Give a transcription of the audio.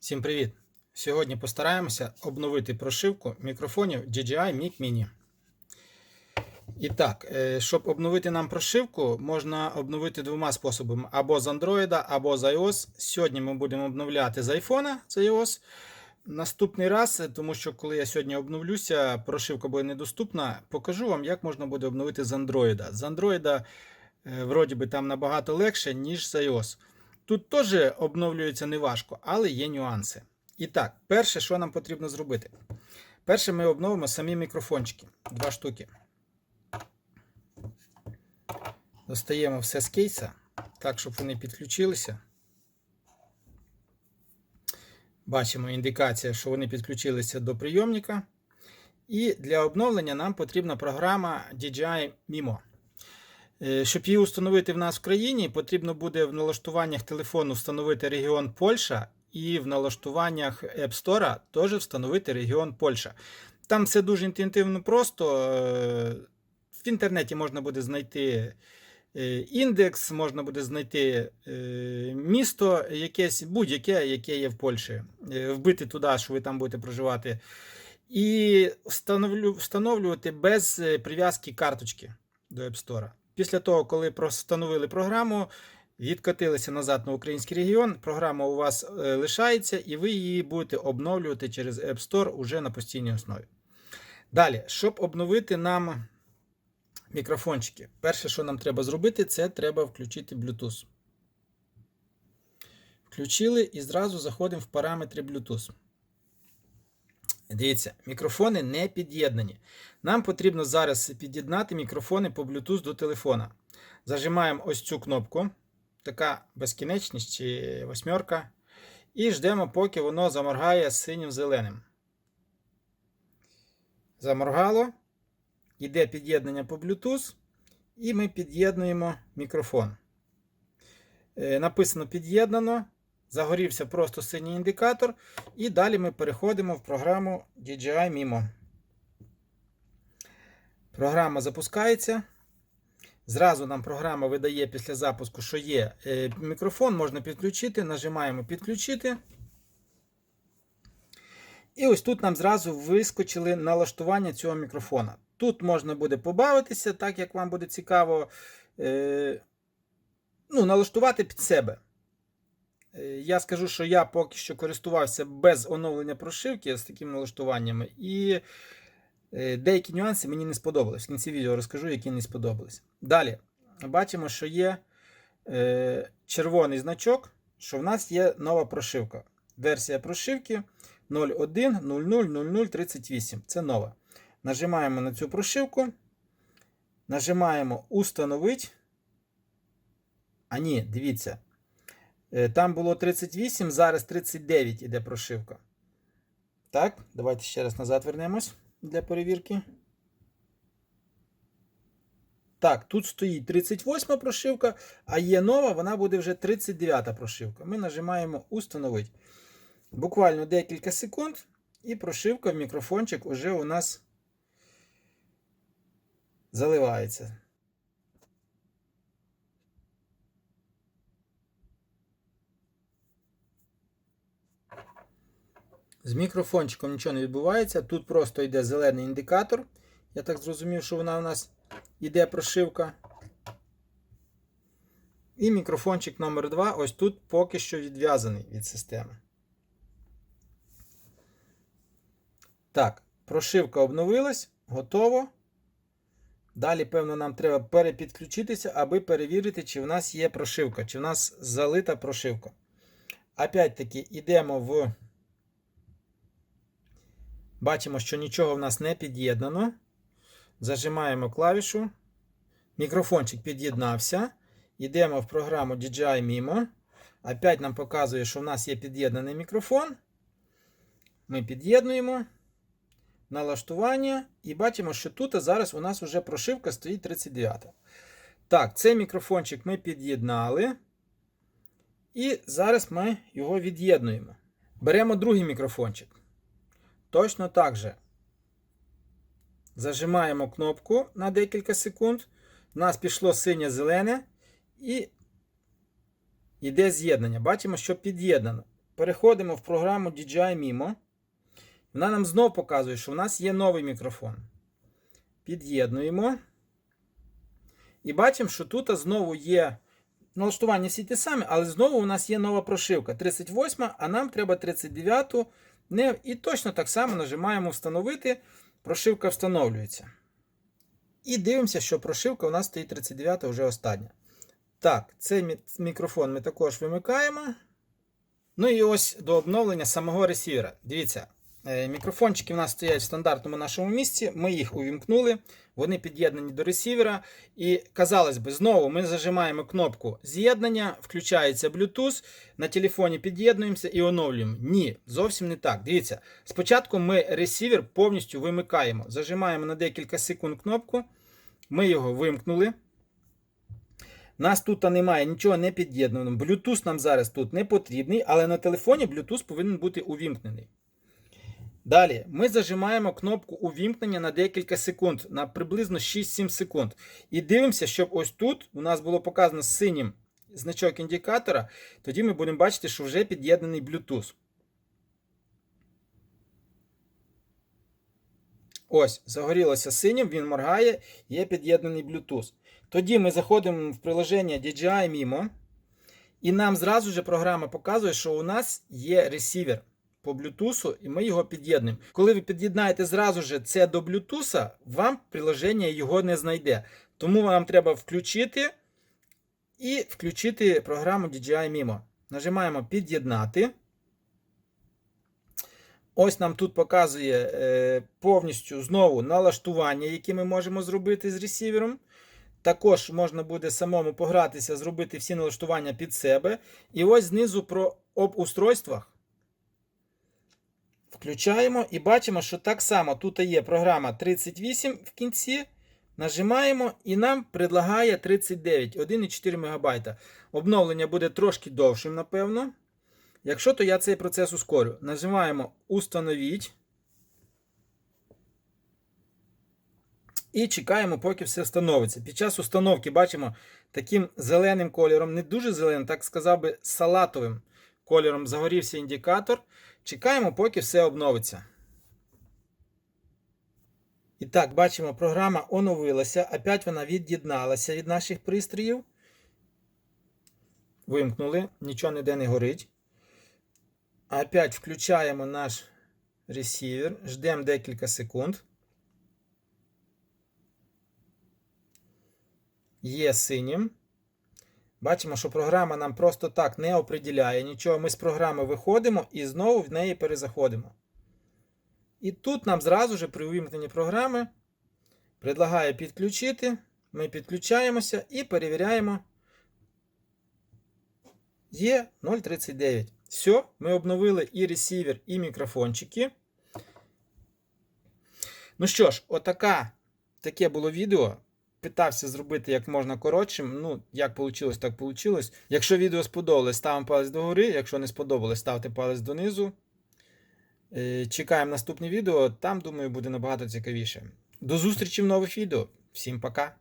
Всім привіт! Сьогодні постараємося обновити прошивку мікрофонів DJI Mic Mini. І так, е, щоб обновити нам прошивку, можна обновити двома способами: або з Android, або з iOS. Сьогодні ми будемо обновляти з iPhone з iOS. Наступний раз, тому що коли я сьогодні обновлюся, прошивка буде недоступна, покажу вам, як можна буде обновити з Android. З Android, е, вроді би, там набагато легше, ніж з iOS. Тут теж обновлюється неважко, але є нюанси. І так, перше, що нам потрібно зробити. Перше, ми обновимо самі мікрофончики. Два штуки. Достаємо все з кейса, так, щоб вони підключилися. Бачимо індикація, що вони підключилися до прийомника. І для обновлення нам потрібна програма DJI Mimo. Е, Щоб її установити в нас в країні, потрібно буде в налаштуваннях телефону встановити регіон Польща і в налаштуваннях App Store теж встановити регіон Польща. Там все дуже інтуїтивно просто. Е, В інтернеті можна буде знайти е, індекс, можна буде знайти місто, якесь будь-яке, яке є в Польщі, вбити туди, що ви там будете проживати, і встановлювати без прив'язки карточки до App Store. Після того, коли встановили програму, відкотилися назад на український регіон, програма у вас е, лишається, і ви її будете обновлювати через App Store уже на постійній основі. Далі, щоб обновити нам мікрофончики, перше, що нам треба зробити, це треба включити Bluetooth. Включили і зразу заходимо в параметри Bluetooth. Дивіться, мікрофони не під'єднані. Нам потрібно зараз під'єднати мікрофони по Bluetooth до телефона. Зажимаємо ось цю кнопку, така безкінечність чи восьмерка. І ждемо, поки воно заморгає синім зеленим. Заморгало. Йде під'єднання по Bluetooth. І ми під'єднуємо мікрофон. Е, Написано під'єднано. Загорівся просто синій індикатор. І далі ми переходимо в програму DJI Mimo. Програма запускається. Зразу нам програма видає після запуску, що є е, мікрофон, можна підключити. Нажимаємо підключити. І ось тут нам зразу вискочили налаштування цього мікрофона. Тут можна буде побавитися, так як вам буде цікаво. Е, ну, налаштувати під себе. Е, Я скажу, що я поки що користувався без оновлення прошивки з такими налаштуваннями, і е, деякі нюанси мені не сподобались. В кінці відео розкажу, які не сподобались. Далі бачимо, що є е, червоний значок, що в нас є нова прошивка. Версія прошивки 01.00.0038. Це нова. Нажимаємо на цю прошивку. Нажимаємо Установить. А ні, дивіться. Е, Там було 38, зараз 39 іде прошивка. Так, давайте ще раз назад вернемось для перевірки. Так, тут стоїть 38 прошивка, а є нова, вона буде вже 39 прошивка. Ми нажимаємо Установити. Буквально декілька секунд, і прошивка в мікрофончик уже у нас заливається. З мікрофончиком нічого не відбувається. Тут просто йде зелений індикатор. Я так зрозумів, що вона у нас йде прошивка. І мікрофончик номер 2 ось тут поки що відв'язаний від системи. Так, прошивка обновилась, готово. Далі, певно, нам треба перепідключитися, аби перевірити, чи в нас є прошивка, чи в нас залита прошивка. Опять-таки, йдемо в. Бачимо, що нічого в нас не під'єднано. Зажимаємо клавішу. Мікрофончик під'єднався. Йдемо в програму DJI Mimo. Опять нам показує, що в нас є під'єднаний мікрофон. Ми під'єднуємо. Налаштування. І бачимо, що тут зараз у нас вже прошивка стоїть 39. Так, цей мікрофончик ми під'єднали. І зараз ми його від'єднуємо. Беремо другий мікрофончик. Точно так же. Зажимаємо кнопку на декілька секунд. У нас пішло синє-зелене і йде з'єднання. Бачимо, що під'єднано. переходимо в програму DJI Mimo. Вона нам знов показує, що в нас є новий мікрофон. Під'єднуємо. І бачимо, що тут знову є налаштування всі ті самі, але знову у нас є нова прошивка 38, а нам треба 39. Не, І точно так само нажимаємо Встановити. Прошивка встановлюється. І дивимося, що прошивка у нас стоїть 39 вже остання. Так, цей мікрофон ми також вимикаємо. Ну і ось до обновлення самого ресівера. Дивіться, е, мікрофончики в нас стоять в стандартному нашому місці. Ми їх увімкнули, вони під'єднані до ресівера. І, казалось би, знову ми зажимаємо кнопку з'єднання, включається Bluetooth, на телефоні під'єднуємося і оновлюємо. Ні, зовсім не так. Дивіться, спочатку ми ресівер повністю вимикаємо. Зажимаємо на декілька секунд кнопку. Ми його вимкнули. Нас тут немає нічого не під'єднано. Bluetooth нам зараз тут не потрібний, але на телефоні Bluetooth повинен бути увімкнений. Далі ми зажимаємо кнопку увімкнення на декілька секунд, на приблизно 6-7 секунд. І дивимося, щоб ось тут у нас було показано синім значок індикатора. Тоді ми будемо бачити, що вже під'єднаний Bluetooth. Ось, загорілося синім, він моргає, є під'єднаний Bluetooth. Тоді ми заходимо в приложення DJI Mimo, і нам зразу же програма показує, що у нас є ресівер по Bluetooth, і ми його під'єднуємо. Коли ви під'єднаєте зразу же це до Bluetooth, вам приложення його не знайде. Тому вам треба включити і включити програму DJI Mimo. Нажимаємо під'єднати. Ось нам тут показує е, повністю знову налаштування, які ми можемо зробити з ресівером. Також можна буде самому погратися, зробити всі налаштування під себе. І ось знизу про об устройствах. Включаємо і бачимо, що так само тут є програма 38 в кінці. Нажимаємо і нам предлагає 39, 1,4 МБ. Обновлення буде трошки довшим, напевно. Якщо, то я цей процес ускорю. Нажимаємо Установіть. І чекаємо, поки все встановиться. Під час установки бачимо таким зеленим кольором, не дуже зеленим, так сказав би, салатовим кольором загорівся індикатор. Чекаємо, поки все обновиться. І так, бачимо, програма оновилася. Опять вона від'єдналася від наших пристроїв. Вимкнули, нічого ніде не горить. Опять включаємо наш ресівер, ждемо декілька секунд. Є синім. Бачимо, що програма нам просто так не оприділяє нічого. Ми з програми виходимо і знову в неї перезаходимо. І тут нам зразу же при увімкненні програми предлагає підключити. Ми підключаємося і перевіряємо. Є 0,39. Все, ми обновили і ресівер, і мікрофончики. Ну що ж, отака, таке було відео. Питався зробити як можна коротшим. Ну, як вийшло, так вийшло. Якщо відео сподобалось, ставимо палець догори. Якщо не сподобалось, ставте палець донизу. Е, Чекаємо наступне відео. Там, думаю, буде набагато цікавіше. До зустрічі в нових відео. Всім пока!